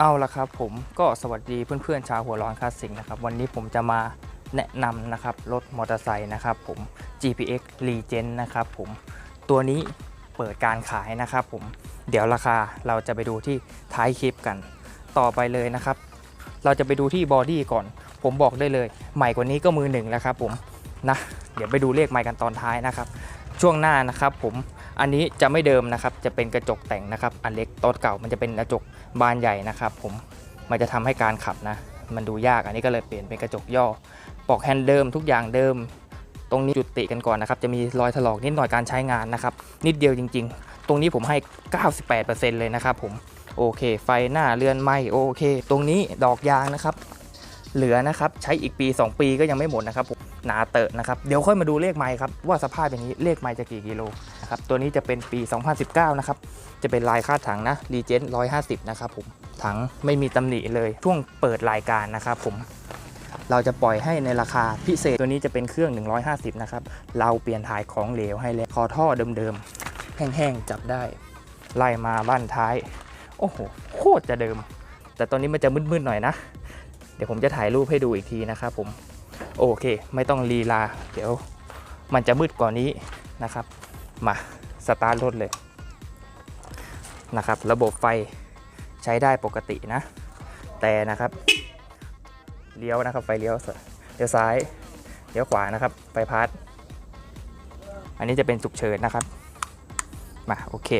เอาละครับผมก็สวัสดีเพื่อนๆชาวหัวร้อนคลาสสิกนะครับวันนี้ผมจะมาแนะนำนะครับรถมอเตอร์ไซค์นะครับผม GPX Legend นะครับผมตัวนี้เปิดการขายนะครับผมเดี๋ยวราคาเราจะไปดูที่ท้ายคลิปกัน ต่อไปเลยนะครับ เราจะไปดูที่บอดี้ก่อน ผมบอกได้เลย ใหม่กว่านี้ก็มือหนึ่งแล้วครับผมนะเดี๋ยวไปดูเลขใหม่กันตอนท้ายนะครับ ช่วงหน้านะครับผม อันนี้จะไม่เดิมนะครับ จะเป็นกระจกแต่งนะครับ อันเล็กตอนเก่ามันจะเป็นกระจกบานใหญ่นะครับ ผม มันจะทำให้การขับนะ มันดูยาก อันนี้ก็เลยเปลี่ยนเป็นกระจกย่อปลอกแฮนด์เดิมทุกอย่างเดิม ตรงนี้จุดติกันก่อนนะครับ จะมีรอยถลอกนิดหน่อยการใช้งานนะครับ นิดเดียวจริง ๆ ตรงนี้ผมให้ 98%เลยนะครับ ผม โอเค ไฟหน้าเรือนไหมโอเค ตรงนี้ดอกยางนะครับ เหลือนะครับ ใช้อีกปี 2 ปีก็ยังไม่หมดนะครับผม นาเตอะนะครับ เดี๋ยวค่อยมาดูเลขไม้ครับ ว่าสภาพอย่างนี้เลขไม้จะกี่กิโลนะครับตัวนี้จะเป็นปี 2019 นะครับ จะเป็นลายคาดถังนะรีเจน150 นะครับผมถังไม่มีตำหนิเลยช่วงเปิดรายการนะครับผมเราจะปล่อยให้ในราคาพิเศษตัวนี้จะเป็นเครื่อง 150 นะครับ เราเปลี่ยนถ่ายของเหลวให้แล้วคอท่อเดิมๆ แห้งๆ จับได้ ไล่มาบ้านท้าย โอ้โห โคตรจะเดิม แต่ตอนนี้มันจะมืดๆ หน่อยนะ เดี๋ยวผมจะถ่ายรูปให้ดูอีกทีนะครับผม โอเค ไม่ต้องลีลา เดี๋ยวมันจะมืดกว่านี้นะครับ มาสตาร์ทรถเลยนะครับ ระบบไฟใช้ได้ปกตินะ แต่นะครับเลี้ยวนะครับ ไฟเลี้ยวเลี้ยวซ้ายเลี้ยวขวานะครับ ไฟพาร์ทอันนี้จะเป็นฉุกเฉินนะครับ มาโอเค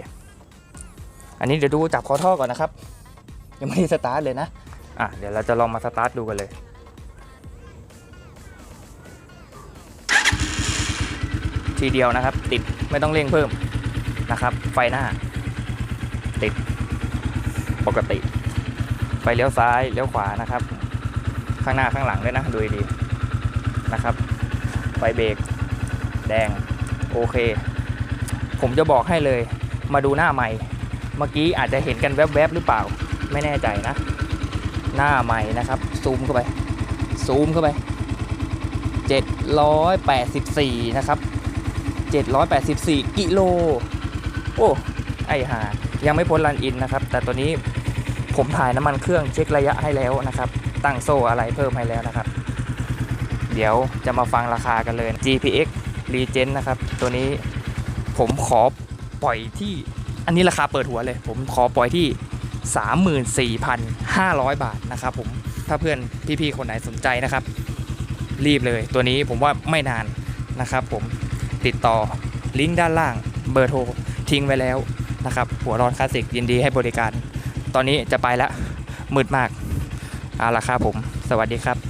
อันนี้เดี๋ยวดูจับคอท่อก่อนนะครับ ยังไม่ได้สตาร์ทเลยนะ อะเดี๋ยวเราจะลองมาสตาร์ทดูกันเลย ทีเดียวนะครับ ติดไม่ต้องเร่งเพิ่มนะครับ ไฟหน้า ติดปกติ ไฟเลี้ยวซ้ายเลี้ยวขวานะครับ ข้างหน้าข้างหลังด้วยนะดูดีนะครับ ไฟเบรกแดงโอเค ผมจะบอกให้เลย มาดูหน้าใหม่ เมื่อกี้อาจจะเห็นกันแวบๆหรือเปล่า ไม่แน่ใจนะ หน้าใหม่นะครับ ซูมเข้าไป ซูมเข้าไป 784 นะครับ 784 กิโล โอ้ ไอหา ยังไม่พ้นรันอินนะครับ แต่ตัวนี้ผมถ่ายน้ำมันเครื่องเช็คระยะให้แล้วนะครับ ตั้งโซ่อะไรเพิ่มให้แล้วนะครับ เดี๋ยวจะมาฟังราคากันเลย GPX Legend นะครับ ตัวนี้ผมขอปล่อยที่ อันนี้ราคาเปิดหัวเลย ผมขอปล่อยที่ 34,500 บาทนะครับผม ถ้าเพื่อนพี่ๆคนไหนสนใจนะครับ รีบเลย ตัวนี้ผมว่าไม่นานนะครับผม ติดต่อลิงก์ด้านล่างเบอร์โทรทิ้งไว้แล้วนะครับ หัวร้อนคลาสสิกยินดีให้บริการ ตอนนี้จะไปแล้วมืดมากเอาละครับผม สวัสดีครับ